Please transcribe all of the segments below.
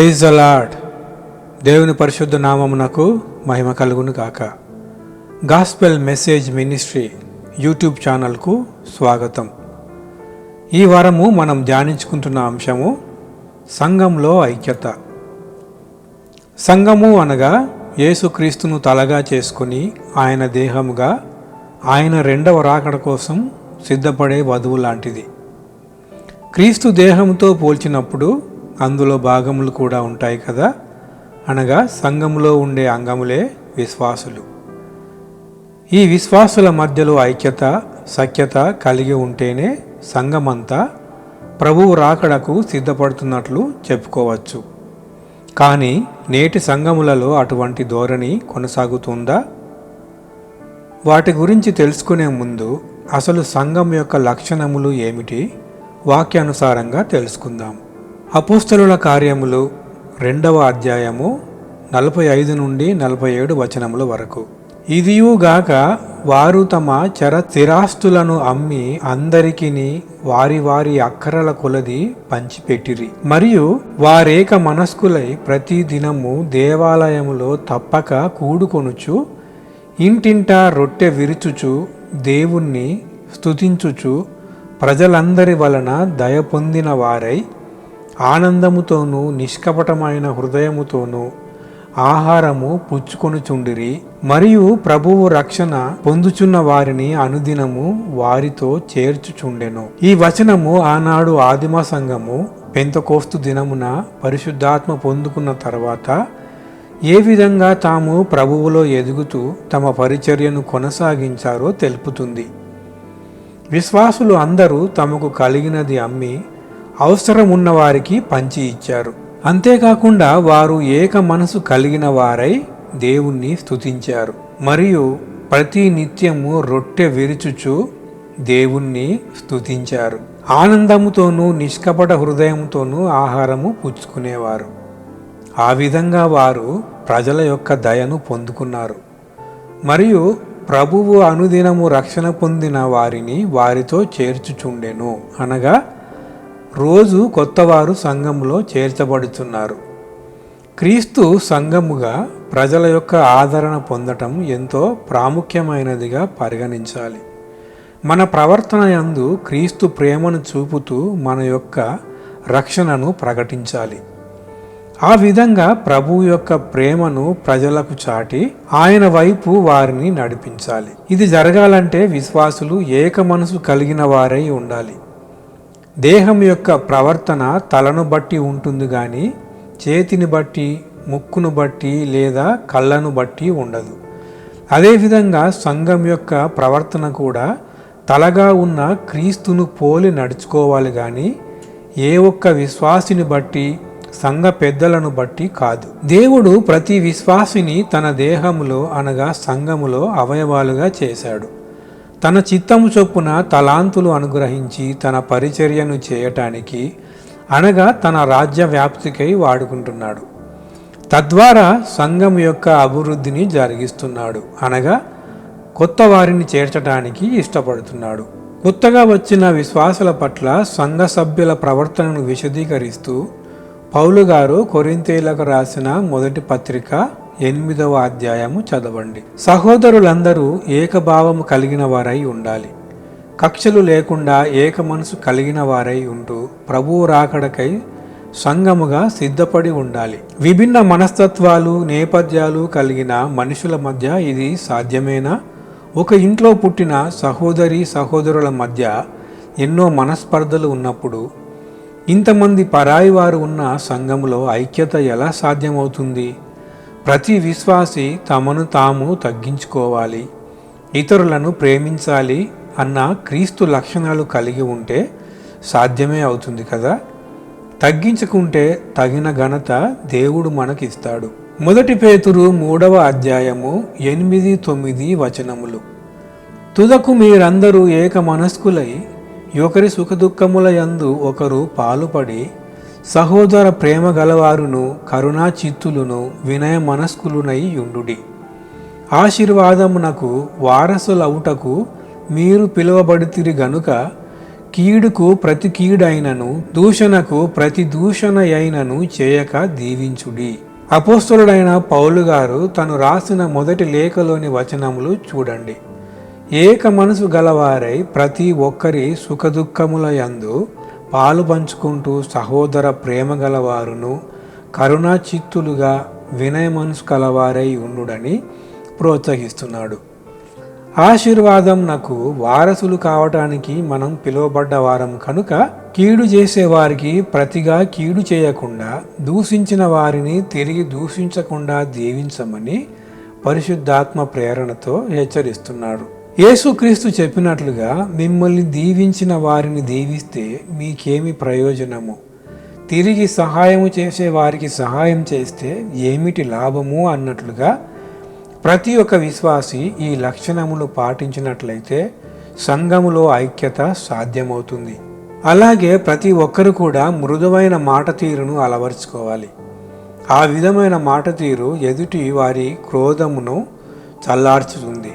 Praise అలాడ్ దేవుని పరిశుద్ధ నామమునకు మహిమ కలుగును కాక గాస్పెల్ మెసేజ్ మినిస్ట్రీ యూట్యూబ్ ఛానల్కు స్వాగతం. ఈ వారము మనం ధ్యానించుకుంటున్న అంశము సంఘంలో ఐక్యత. సంఘము అనగా యేసుక్రీస్తును తలగా చేసుకుని ఆయన దేహముగా ఆయన రెండవ రాకడ కోసం సిద్ధపడే వధువు లాంటిది. క్రీస్తు దేహంతో పోల్చినప్పుడు అందులో భాగములు కూడా ఉంటాయి కదా? అనగా సంఘములో ఉండే అంగములే విశ్వాసులు. ఈ విశ్వాసుల మధ్యలో ఐక్యత సఖ్యత కలిగి ఉంటేనే సంఘమంతా ప్రభువు రాకడకు సిద్ధపడుతున్నట్లు చెప్పుకోవచ్చు. కానీ నేటి సంఘములలో అటువంటి ధోరణి కొనసాగుతుందా? వాటి గురించి తెలుసుకునే ముందు అసలు సంఘం యొక్క లక్షణములు ఏమిటి? వాక్యానుసారంగా తెలుసుకుందాం. అపోస్తలుల కార్యములు రెండవ అధ్యాయము నలభై ఐదు నుండి నలభై ఏడు వచనముల వరకు. ఇదియుగాక వారు తమ చర స్థిరాస్తులను అమ్మి అందరికిని వారి వారి అక్కరల కొలది పంచిపెట్టిరి. మరియు వారేక మనస్కులై ప్రతి దినము దేవాలయములో తప్పక కూడుకొనుచు ఇంటింటా రొట్టె విరుచుచు దేవుణ్ణి స్తుతించుచు ప్రజలందరి వలన దయ పొందిన వారై ఆనందముతోనూ నిష్కపటమైన హృదయముతోనూ ఆహారము పుచ్చుకొనుచుండిరి. మరియు ప్రభువు రక్షణ పొందుచున్న వారిని అనుదినము వారితో చేర్చుచుండెను. ఈ వచనము ఆనాడు ఆదిమ సంఘము పెంతకోస్తు దినమున పరిశుద్ధాత్మ పొందుకున్న తర్వాత ఏ విధంగా తాము ప్రభువులో ఎదుగుతూ తమ పరిచర్యను కొనసాగించారో తెలుపుతుంది. విశ్వాసులు అందరూ తమకు కలిగినది అమ్మి అవసరం ఉన్నవారికి పంచి ఇచ్చారు. అంతేకాకుండా వారు ఏక మనసు కలిగిన వారై దేవుణ్ణి స్తుతించారు. మరియు ప్రతి నిత్యము రొట్టె విరుచుచు దేవుణ్ణి స్తుతించారు. ఆనందముతోనూ నిష్కపట హృదయంతోనూ ఆహారము పుచ్చుకునేవారు. ఆ విధంగా వారు ప్రజల యొక్క దయను పొందుకున్నారు. మరియు ప్రభువు అనుదినము రక్షణ పొందిన వారిని వారితో చేర్చుచుండెను అనగా రోజు కొత్తవారు సంఘములో చేర్చబడుతున్నారు. క్రీస్తు సంఘముగా ప్రజల యొక్క ఆదరణ పొందటం ఎంతో ప్రాముఖ్యమైనదిగా పరిగణించాలి. మన ప్రవర్తన యందు క్రీస్తు ప్రేమను చూపుతూ మన యొక్క రక్షణను ప్రకటించాలి. ఆ విధంగా ప్రభువు యొక్క ప్రేమను ప్రజలకు చాటి ఆయన వైపు వారిని నడిపించాలి. ఇది జరగాలంటే విశ్వాసులు ఏక మనసు కలిగిన వారై ఉండాలి. దేహం యొక్క ప్రవర్తన తలను బట్టి ఉంటుంది కానీ చేతిని బట్టి ముక్కును బట్టి లేదా కళ్ళను బట్టి ఉండదు. అదేవిధంగా సంఘం యొక్క ప్రవర్తన కూడా తలగా ఉన్న క్రీస్తును పోలి నడుచుకోవాలి కానీ ఏ ఒక్క విశ్వాసిని బట్టి సంఘ పెద్దలను బట్టి కాదు. దేవుడు ప్రతి విశ్వాసిని తన దేహములో అనగా సంఘములో అవయవాలుగా చేశాడు. తన చిత్తము చొప్పున తలాంతులు అనుగ్రహించి తన పరిచర్యను చేయటానికి అనగా తన రాజ్య వ్యాప్తికై వాడుకుంటున్నాడు. తద్వారా సంఘం యొక్క అభివృద్ధిని జరిగిస్తున్నాడు. అనగా కొత్త వారిని చేర్చడానికి ఇష్టపడుతున్నాడు. కొత్తగా వచ్చిన విశ్వాసుల పట్ల సంఘ సభ్యుల ప్రవర్తనను విశదీకరిస్తూ పౌలు గారు కొరింతేలకు రాసిన మొదటి పత్రిక ఎనిమిదవ అధ్యాయము చదవండి. సహోదరులందరూ ఏకభావము కలిగిన వారై ఉండాలి. కక్షలు లేకుండా ఏక మనసు కలిగిన వారై ఉంటూ ప్రభువు రాకడకై సంఘముగా సిద్ధపడి ఉండాలి. విభిన్న మనస్తత్వాలు నేపథ్యాలు కలిగిన మనుషుల మధ్య ఇది సాధ్యమేనా? ఒక ఇంట్లో పుట్టిన సహోదరి సహోదరుల మధ్య ఎన్నో మనస్పర్ధలు ఉన్నప్పుడు ఇంతమంది పరాయి వారు ఉన్న సంఘంలో ఐక్యత ఎలా సాధ్యమవుతుంది? ప్రతి విశ్వాసి తమను తాము తగ్గించుకోవాలి ఇతరులను ప్రేమించాలి అన్న క్రీస్తు లక్షణాలు కలిగి ఉంటే సాధ్యమే అవుతుంది కదా? తగ్గించుకుంటే తగిన ఘనత దేవుడు మనకిస్తాడు. మొదటి పేతురు మూడవ అధ్యాయము ఎనిమిది తొమ్మిది వచనములు. తుదకు మీరందరూ ఏక మనస్కులై ఒకరి సుఖదుఖముల యందు ఒకరు పాలుపడి సహోదర ప్రేమ గలవారును కరుణా చిత్తులును వినయ మనస్కులునై యుండుడి. ఆశీర్వాదమునకు వారసులవుటకు మీరు పిలువబడితిరి గనుక కీడుకు ప్రతి కీడైనను దూషణకు ప్రతి దూషణయైనను చేయక దీవించుడి. అపోస్తులుడైన పౌలు గారు తను రాసిన మొదటి లేఖలోని వచనములు చూడండి. ఏక మనసు గలవారై ప్రతి ఒక్కరి సుఖదుఖముల యందు పాలు పంచుకుంటూ సహోదర ప్రేమ గలవారును కరుణా చిత్తులుగా వినయ మనసు కలవారై ఉండుడని ప్రోత్సహిస్తున్నాడు. ఆశీర్వాదం నాకు వారసులు కావటానికి మనం పిలువబడ్డ వారం కనుక కీడు చేసేవారికి ప్రతిగా కీడు చేయకుండా దూషించిన వారిని తిరిగి దూషించకుండా దీవించమని పరిశుద్ధాత్మ ప్రేరణతో హెచ్చరిస్తున్నాడు. యేసుక్రీస్తు చెప్పినట్లుగా మిమ్మల్ని దీవించిన వారిని దీవిస్తే మీకేమి ప్రయోజనము? తిరిగి సహాయము చేసే వారికి సహాయం చేస్తే ఏమిటి లాభము? అన్నట్లుగా ప్రతి ఒక్క విశ్వాసి ఈ లక్షణములు పాటించినట్లయితే సంఘములో ఐక్యత సాధ్యమవుతుంది. అలాగే ప్రతి ఒక్కరు కూడా మృదువైన మాట తీరును అలవర్చుకోవాలి. ఆ విధమైన మాట తీరు ఎదుటి వారి క్రోధమును చల్లార్చుతుంది.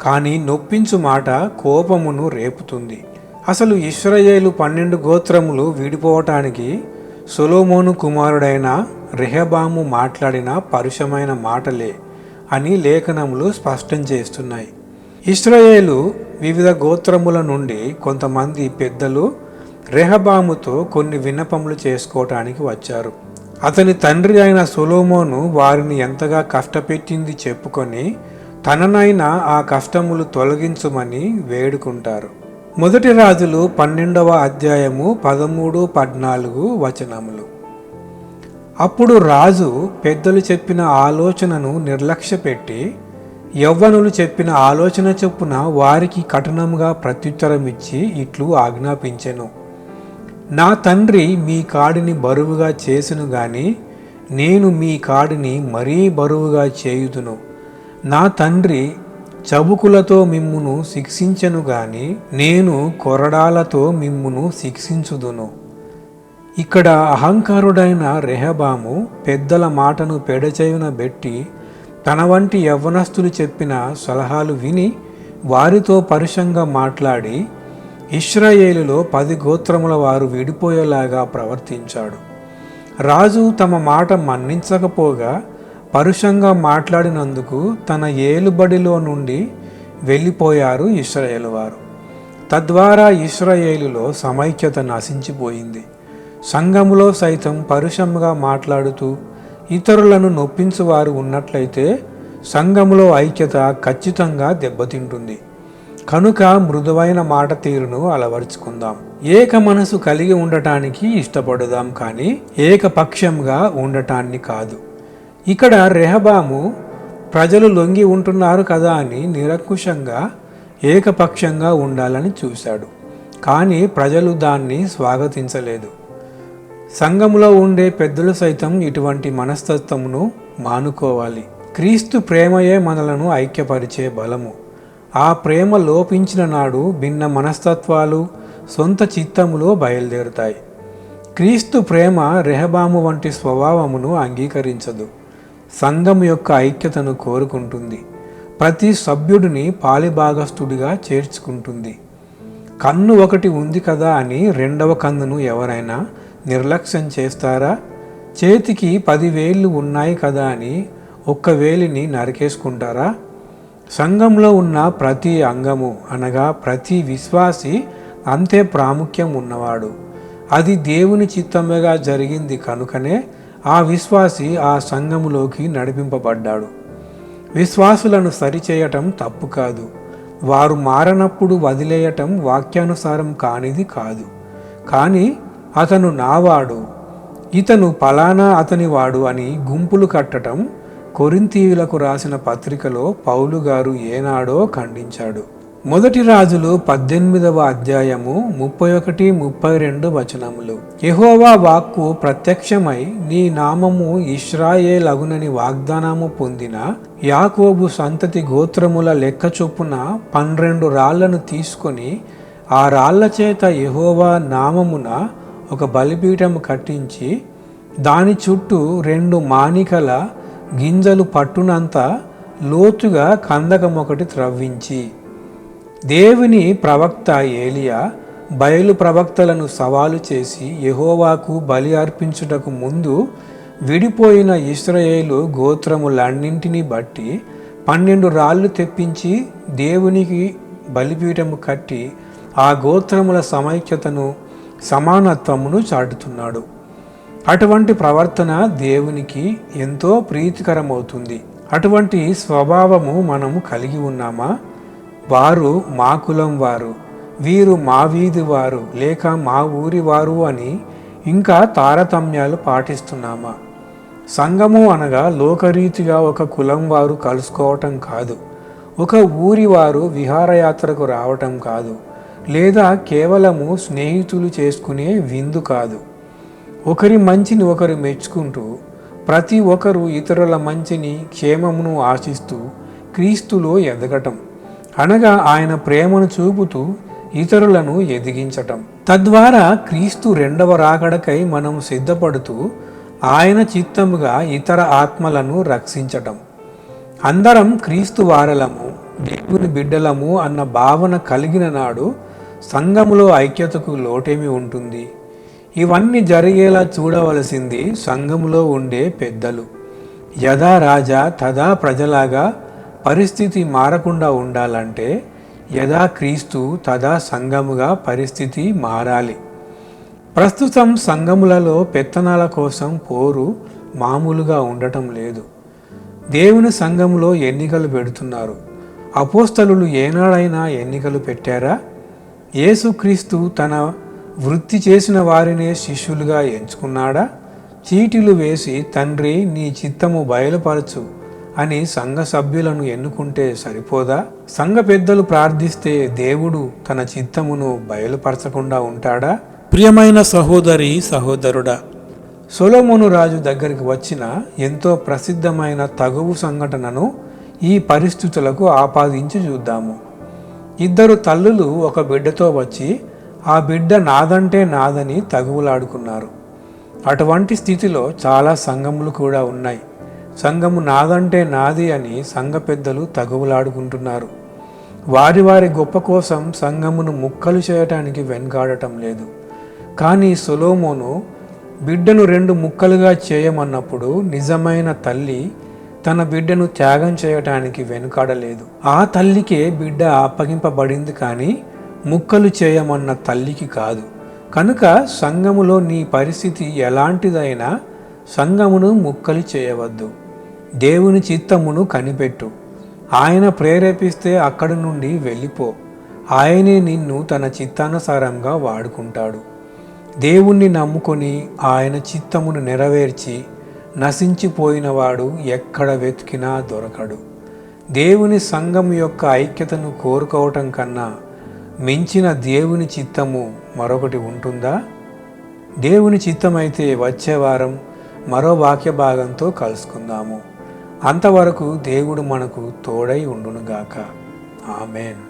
కానీ నొప్పించు మాట కోపమును రేపుతుంది. అసలు ఇస్రయేలు పన్నెండు గోత్రములు విడిపోవటానికి సొలోమోను కుమారుడైన రెహబాము మాట్లాడిన పరుషమైన మాటలే అని లేఖనములు స్పష్టం చేస్తున్నాయి. ఇస్రాయేలు వివిధ గోత్రముల నుండి కొంతమంది పెద్దలు రెహబాముతో కొన్ని విన్నపములు చేసుకోవటానికి వచ్చారు. అతని తండ్రి అయిన సొలోమోను వారిని ఎంతగా కష్టపెట్టింది చెప్పుకొని తననైనా ఆ కష్టములు తొలగించుమని వేడుకుంటారు. మొదటి రాజులు పన్నెండవ అధ్యాయము పదమూడు పద్నాలుగు వచనములు. అప్పుడు రాజు పెద్దలు చెప్పిన ఆలోచనను నిర్లక్ష్యపెట్టి యవ్వనులు చెప్పిన ఆలోచన చొప్పున వారికి కఠినంగా ప్రత్యుత్తరమిచ్చి ఇట్లు ఆజ్ఞాపించెను. నా తండ్రి మీ కాడిని బరువుగా చేసును గాని నేను మీ కాడిని మరీ బరువుగా చేయుదును. నా తండ్రి చబుకులతో మిమ్మును శిక్షించను గాని నేను కొరడాలతో మిమ్మును శిక్షించుదును. ఇక్కడ అహంకారుడైన రెహబాము పెద్దల మాటను పెడచేయున బెట్టి తన వంటి యవ్వనస్తులు చెప్పిన సలహాలు విని వారితో పరుషంగా మాట్లాడి ఇస్రాయేలులో పది గోత్రముల వారు విడిపోయేలాగా ప్రవర్తించాడు. రాజు తమ మాట మన్నించకపోగా పరుషంగా మాట్లాడినందుకు తన ఏలుబడిలో నుండి వెళ్ళిపోయారు ఇస్రాయేలు వారు. తద్వారా ఇస్రాయేలులో సమైక్యత నశించిపోయింది. సంఘములో సైతం పరుషంగా మాట్లాడుతూ ఇతరులను నొప్పించువారు ఉన్నట్లయితే సంఘములో ఐక్యత ఖచ్చితంగా దెబ్బతింటుంది. కనుక మృదువైన మాట తీరును అలవరుచుకుందాం. ఏక మనసు కలిగి ఉండటానికి ఇష్టపడుదాం కానీ ఏకపక్షంగా ఉండటాన్ని కాదు. ఇక్కడ రెహబాము ప్రజలు లొంగి ఉంటున్నారు కదా అని నిరంకుశంగా ఏకపక్షంగా ఉండాలని చూశాడు. కానీ ప్రజలు దాన్ని స్వాగతించలేదు. సంఘములో ఉండే పెద్దలు సైతం ఇటువంటి మనస్తత్వమును మానుకోవాలి. క్రీస్తు ప్రేమయే మనలను ఐక్యపరిచే బలము. ఆ ప్రేమ లోపించిన నాడు భిన్న మనస్తత్వాలు సొంత చిత్తములో బయలుదేరుతాయి. క్రీస్తు ప్రేమ రెహబాము వంటి స్వభావమును అంగీకరించదు. సంఘం యొక్క ఐక్యతను కోరుకుంటుంది. ప్రతి సభ్యుడిని పాలిభాగస్థుడిగా చేర్చుకుంటుంది. కన్ను ఒకటి ఉంది కదా అని రెండవ కన్నును ఎవరైనా నిర్లక్ష్యం చేస్తారా? చేతికి పదివేళ్ళు ఉన్నాయి కదా అని ఒక్క వేలిని నరికేసుకుంటారా? సంఘంలో ఉన్న ప్రతి అంగము అనగా ప్రతి విశ్వాసి అంతే ప్రాముఖ్యం ఉన్నవాడు. అది దేవుని చిత్తముగా జరిగింది కనుకనే ఆ విశ్వాసి ఆ సంఘములోకి నడిపింపబడ్డాడు. విశ్వాసులను సరిచేయటం తప్పు కాదు. వారు మారనప్పుడు వదిలేయటం వాక్యానుసారం కానిది కాదు. కానీ అతను నావాడు ఇతను పలానా అతనివాడు అని గుంపులు కట్టటం కొరింతీయులకు రాసిన పత్రికలో పౌలు గారు ఏనాడో ఖండించాడు. మొదటి రాజులు పద్దెనిమిదవ అధ్యాయము ముప్పై ఒకటి ముప్పై రెండు వచనములు. యెహోవా వాక్కు ప్రత్యక్షమై నీ నామము ఇష్రాయేలగునని వాగ్దానము పొందిన యాకోబు సంతతి గోత్రముల లెక్క చొప్పున పన్నెండు రాళ్ళను తీసుకొని ఆ రాళ్ళ చేత యహోవా నామమున ఒక బలిపీఠము కట్టించి దాని చుట్టూ రెండు మానికల గింజలు పట్టునంత లోతుగా కందకం ఒకటి త్రవ్వించి దేవుని ప్రవక్త ఏలియా బయలు ప్రవక్తలను సవాలు చేసి యహోవాకు బలి అర్పించుటకు ముందు విడిపోయిన ఇస్రాయేలు గోత్రములన్నింటినీ బట్టి పన్నెండు రాళ్ళు తెప్పించి దేవునికి బలిపీఠము కట్టి ఆ గోత్రముల సమైక్యతను సమానత్వమును చాటుతున్నాడు. అటువంటి ప్రవర్తన దేవునికి ఎంతో ప్రీతికరమవుతుంది. అటువంటి స్వభావము మనము కలిగి ఉన్నామా? వారు మా కులం వారు వీరు మా వీధి వారు లేక మా ఊరి వారు అని ఇంకా తారతమ్యాలు పాటిస్తున్నామా? సంఘము అనగా లోకరీతిగా ఒక కులం వారు కలుసుకోవటం కాదు. ఒక ఊరి వారు విహారయాత్రకు రావటం కాదు. లేదా కేవలము స్నేహితులు చేసుకునే విందు కాదు. ఒకరి మంచిని ఒకరు మెచ్చుకుంటూ ప్రతి ఒక్కరు ఇతరుల మంచిని క్షేమమును ఆశిస్తూ క్రీస్తులో ఎదగటం. అనగా ఆయన ప్రేమను చూపుతూ ఇతరులను ఎదిగించటం. తద్వారా క్రీస్తు రెండవ రాకడకై మనం సిద్ధపడుతూ ఆయన చిత్తముగా ఇతర ఆత్మలను రక్షించటం. అందరం క్రీస్తు వారలము దేవుని బిడ్డలము అన్న భావన కలిగిన నాడు సంఘములో ఐక్యతకు లోటేమి ఉంటుంది? ఇవన్నీ జరిగేలా చూడవలసింది సంఘములో ఉండే పెద్దలు. యథా రాజా తదా ప్రజలాగా పరిస్థితి మారకుండా ఉండాలంటే యథా క్రీస్తు తదా సంఘముగా పరిస్థితి మారాలి. ప్రస్తుతం సంఘములలో పెత్తనాల కోసం పోరు మామూలుగా ఉండటం లేదు. దేవుని సంఘములో ఎన్నికలు పెడుతున్నారు. అపోస్తలులు ఏనాడైనా ఎన్నికలు పెట్టారా? యేసుక్రీస్తు తన వృత్తి చేసిన వారినే శిష్యులుగా ఎంచుకున్నాడా? చీటీలు వేసి తండ్రి నీ చిత్తము బయలుపరచు. అని సంఘ సభ్యులను ఎన్నుకుంటే సరిపోదా? సంఘ పెద్దలు ప్రార్థిస్తే దేవుడు తన చిత్తమును బయలుపరచకుండా ఉంటాడా? ప్రియమైన సహోదరి సహోదరుడా సొలోమోను రాజు దగ్గరికి వచ్చిన ఎంతో ప్రసిద్ధమైన తగువు సంఘటనను ఈ పరిస్థితులకు ఆపాదించి చూద్దాము. ఇద్దరు తల్లులు ఒక బిడ్డతో వచ్చి ఆ బిడ్డ నాదంటే నాదని తగువులాడుకున్నారు. అటువంటి స్థితిలో చాలా సంఘములు కూడా ఉన్నాయి. సంఘము నాదంటే నాది అని సంఘ పెద్దలు తగువులాడుకుంటున్నారు. వారి వారి గొప్ప కోసం సంఘమును ముక్కలు చేయటానికి వెనుకాడటం లేదు. కానీ సొలోమోను బిడ్డను రెండు ముక్కలుగా చేయమన్నప్పుడు నిజమైన తల్లి తన బిడ్డను త్యాగం చేయటానికి వెనుకాడలేదు. ఆ తల్లికే బిడ్డ అప్పగింపబడింది కానీ ముక్కలు చేయమన్న తల్లికి కాదు. కనుక సంఘములో నీ పరిస్థితి ఎలాంటిదైనా సంఘమును ముక్కలు చేయవద్దు. దేవుని చిత్తమును కనిపెట్టు. ఆయన ప్రేరేపిస్తే అక్కడి నుండి వెళ్ళిపో. ఆయనే నిన్ను తన చిత్తానుసారంగా వాడుకుంటాడు. దేవుణ్ణి నమ్ముకొని ఆయన చిత్తమును నెరవేర్చి నశించిపోయినవాడు ఎక్కడ వెతికినా దొరకడు. దేవుని సంఘం యొక్క ఐక్యతను కోరుకోవటం కన్నా మించిన దేవుని చిత్తము మరొకటి ఉంటుందా? దేవుని చిత్తమైతే వచ్చే వారం మరో వాక్య భాగంతో కలుసుకుందాము. అంతవరకు దేవుడు మనకు తోడై ఉండునుగాక. ఆమెన్.